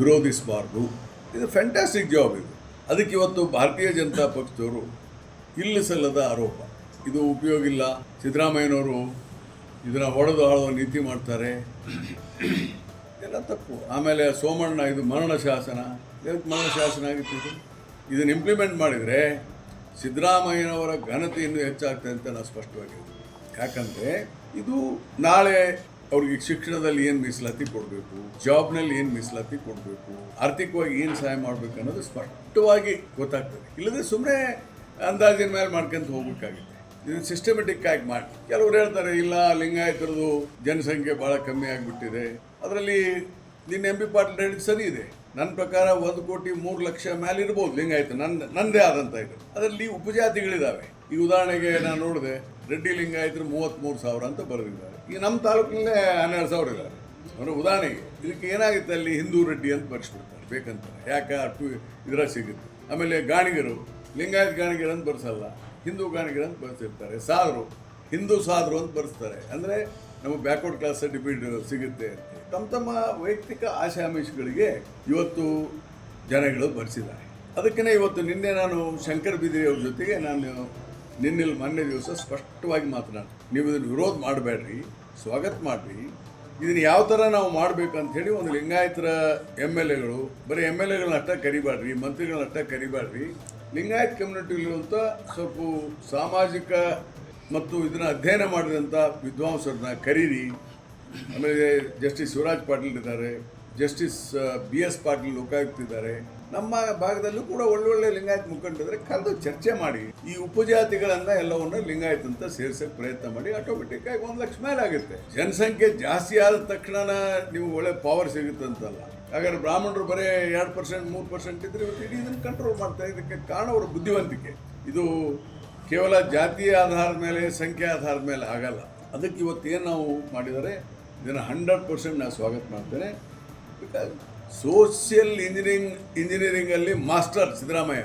ವಿರೋಧಿಸಬಾರ್ದು. ಇದು fantastic job ಇದು. ಅದಕ್ಕೆ ಇವತ್ತು ಭಾರತೀಯ ಜನತಾ ಪಕ್ಷದವರು ಇಲ್ಲಿ ಸಲ್ಲದ ಆರೋಪ. ಇದು ಉಪಯೋಗ ಇಲ್ಲ. ಸಿದ್ದರಾಮಯ್ಯನವರು ಇದನ್ನು ಹೊಡೆದು ಆಳುವ ನೀತಿ ಮಾಡ್ತಾರೆ. ಎಲ್ಲ ತಪ್ಪು. ಆಮೇಲೆ ಸೋಮಣ್ಣ ಇದು ಮರಣ ಶಾಸನ. ಇದಕ್ಕೆ ಮರಣ ಶಾಸನ ಆಗಿತ್ತು ಇದು? ಇದನ್ನು ಇಂಪ್ಲಿಮೆಂಟ್ ಮಾಡಿದರೆ ಸಿದ್ದರಾಮಯ್ಯನವರ ಘನತೆ ಇನ್ನೂ ಹೆಚ್ಚಾಗ್ತದೆ ಅಂತ ನಾನು ಸ್ಪಷ್ಟವಾಗಿ. ಯಾಕಂದರೆ ಇದು ನಾಳೆ ಅವ್ರಿಗೆ ಶಿಕ್ಷಣದಲ್ಲಿ ಏನು ಮೀಸಲಾತಿ ಕೊಡಬೇಕು, ಜಾಬ್ನಲ್ಲಿ ಏನು ಮೀಸಲಾತಿ ಕೊಡಬೇಕು, ಆರ್ಥಿಕವಾಗಿ ಏನು ಸಹಾಯ ಮಾಡಬೇಕು ಅನ್ನೋದು ಸ್ಪಷ್ಟವಾಗಿ ಗೊತ್ತಾಗ್ತದೆ. ಇಲ್ಲದೆ ಸುಮ್ಮನೆ ಅಂದಾಜಿನ ಮೇಲೆ ಮಾಡ್ಕೊಂತ ಹೋಗ್ಬೇಕಾಗುತ್ತೆ. ಇದನ್ನು ಸಿಸ್ಟಮೆಟಿಕ್ ಆಗಿ ಮಾಡಿ. ಕೆಲವರು ಹೇಳ್ತಾರೆ, ಇಲ್ಲ, ಲಿಂಗಾಯತರದು ಜನಸಂಖ್ಯೆ ಭಾಳ ಕಮ್ಮಿ ಆಗಿಬಿಟ್ಟಿದೆ. ಅದರಲ್ಲಿ ನಿನ್ನ ಎಂ ಪಿ ಪಾಟೀಲ್ ಹೇಳಿದ್ದು ಸರಿ ಇದೆ. ನನ್ನ ಪ್ರಕಾರ ಒಂದು ಕೋಟಿ ಮೂರು ಲಕ್ಷ ಮೇಲೆ ಇರ್ಬೋದು ಲಿಂಗಾಯತ. ನನ್ನ ನನ್ನದೇ ಆದಂಥ ಇದು. ಅದರಲ್ಲಿ ಉಪಜಾತಿಗಳಿದ್ದಾವೆ ಈ ಉದಾಹರಣೆಗೆ ನಾನು ನೋಡಿದೆ, ರೆಡ್ಡಿ ಲಿಂಗಾಯತರು ಮೂವತ್ತ್ಮೂರು ಸಾವಿರ ಅಂತ ಬರೆದಿದ್ದಾರೆ. ಈ ನಮ್ಮ ತಾಲೂಕಿನಲ್ಲೇ ಹನ್ನೆರಡು ಸಾವಿರ ಇದ್ದಾರೆ. ಅಂದರೆ ಉದಾಹರಣೆಗೆ, ಇದಕ್ಕೆ ಏನಾಗುತ್ತೆ ಅಲ್ಲಿ ಹಿಂದೂ ರೆಡ್ಡಿ ಅಂತ ಬರ್ಸ್ಬಿಡ್ತಾರೆ ಬೇಕಂತ ಯಾಕೆ ಅಷ್ಟು ಇದರ ಸಿಗುತ್ತೆ? ಆಮೇಲೆ ಗಾಣಿಗರು, ಲಿಂಗಾಯತ್ ಗಾಣಿಗರು ಅಂತ ಬರ್ಸಲ್ಲ, ಹಿಂದೂ ಗಾಣಿಗರು ಅಂತ ಬರ್ಸಿರ್ತಾರೆ. ಸಾದರು, ಹಿಂದೂ ಸಾದರು ಅಂತ ಬರ್ಸ್ತಾರೆ. ಅಂದರೆ ನಮಗೆ ಬ್ಯಾಕ್ವರ್ಡ್ ಕ್ಲಾಸ್ ಸರ್ಟಿಫಿಕೇಟ್ ಸಿಗುತ್ತೆ ತಮ್ಮ ತಮ್ಮ ವೈಯಕ್ತಿಕ ಆಶಾಮಿಷಗಳಿಗೆ ಇವತ್ತು ಜನಗಳು ಬರೆಸಿದ್ದಾರೆ. ಅದಕ್ಕೇ ಇವತ್ತು ನಿನ್ನೆ ನಾನು ಶಂಕರ್ ಬಿದ್ರಿ ಜೊತೆಗೆ ನಾನು ನಿನ್ನೆ ಮೊನ್ನೆ ದಿವಸ ಸ್ಪಷ್ಟವಾಗಿ ಮಾತನಾಡಿ ನೀವು ಇದನ್ನು ವಿರೋಧ ಮಾಡಬೇಡ್ರಿ, ಸ್ವಾಗತ ಮಾಡಿರಿ. ಇದನ್ನು ಯಾವ ಥರ ನಾವು ಮಾಡಬೇಕಂತ ಹೇಳಿ ಒಂದು ಲಿಂಗಾಯತರ ಎಂ ಎಲ್ ಎಗಳು, ಬರೀ ಎಂ ಎಲ್ ಎಗಳನ್ನ ಅಷ್ಟ ಕರಿಬೇಡ್ರಿ ಮಂತ್ರಿಗಳನ್ನ ಅಷ್ಟ ಕರಿಬೇಡ್ರಿ ಲಿಂಗಾಯತ್ ಕಮ್ಯುನಿಟಿಲಿರುವಂಥ ಸ್ವಲ್ಪ ಸಾಮಾಜಿಕ ಮತ್ತು ಇದನ್ನು ಅಧ್ಯಯನ ಮಾಡಿದಂಥ ವಿದ್ವಾಂಸರನ್ನ ಕರೀರಿ. ಆಮೇಲೆ ಜಸ್ಟಿಸ್ ಶಿವರಾಜ್ ಪಾಟೀಲ್ ಇದ್ದಾರೆ. Justice B S Patil Lokayukta ಇದ್ದಾರೆ ನಮ್ಮ ಭಾಗದಲ್ಲೂ ಕೂಡ ಒಳ್ಳೊಳ್ಳೆ ಲಿಂಗಾಯತ್ ಮುಖಂಡರಿದ್ರೆ ಕರೆದು ಚರ್ಚೆ ಮಾಡಿ, ಈ ಉಪಜಾತಿಗಳನ್ನ ಎಲ್ಲವನ್ನ ಲಿಂಗಾಯತ್ ಅಂತ ಸೇರ್ಸಕ್ಕೆ ಪ್ರಯತ್ನ ಮಾಡಿ, ಆಟೋಮೆಟಿಕ್ ಆಗಿ ಒಂದು ಲಕ್ಷ ಮೇಲೆ ಆಗುತ್ತೆ. ಜನಸಂಖ್ಯೆ ಜಾಸ್ತಿ ಆದ ತಕ್ಷಣ ನೀವು ಒಳ್ಳೆ ಪವರ್ ಸಿಗುತ್ತೆ ಅಂತಲ್ಲ. ಹಾಗಾದ್ರೆ ಬ್ರಾಹ್ಮಣರು ಬರೀ ಎರಡು ಪರ್ಸೆಂಟ್ ಮೂರು ಪರ್ಸೆಂಟ್ ಇದ್ರೆ ಇವತ್ತು ಇಡೀ ಇದನ್ನು ಕಂಟ್ರೋಲ್ ಮಾಡ್ತಾರೆ ಇದಕ್ಕೆ ಕಾರಣ ಅವರ ಬುದ್ಧಿವಂತಿಕೆ. ಇದು ಕೇವಲ ಜಾತಿಯ ಆಧಾರದ ಮೇಲೆ, ಸಂಖ್ಯೆ ಆಧಾರದ ಮೇಲೆ ಆಗಲ್ಲ. ಅದಕ್ಕೆ ಇವತ್ತು ಏನು ನಾವು ಮಾಡಿದರೆ, ಇದನ್ನು ಹಂಡ್ರೆಡ್ ಪರ್ಸೆಂಟ್ ನಾನು ಸ್ವಾಗತ ಮಾಡ್ತೇನೆ. ಸೋಷಿಯಲ್ ಇಂಜಿನಿಯರಿಂಗ್ ಇಂಜಿನಿಯರಿಂಗಲ್ಲಿ ಮಾಸ್ಟರ್ ಸಿದ್ದರಾಮಯ್ಯ.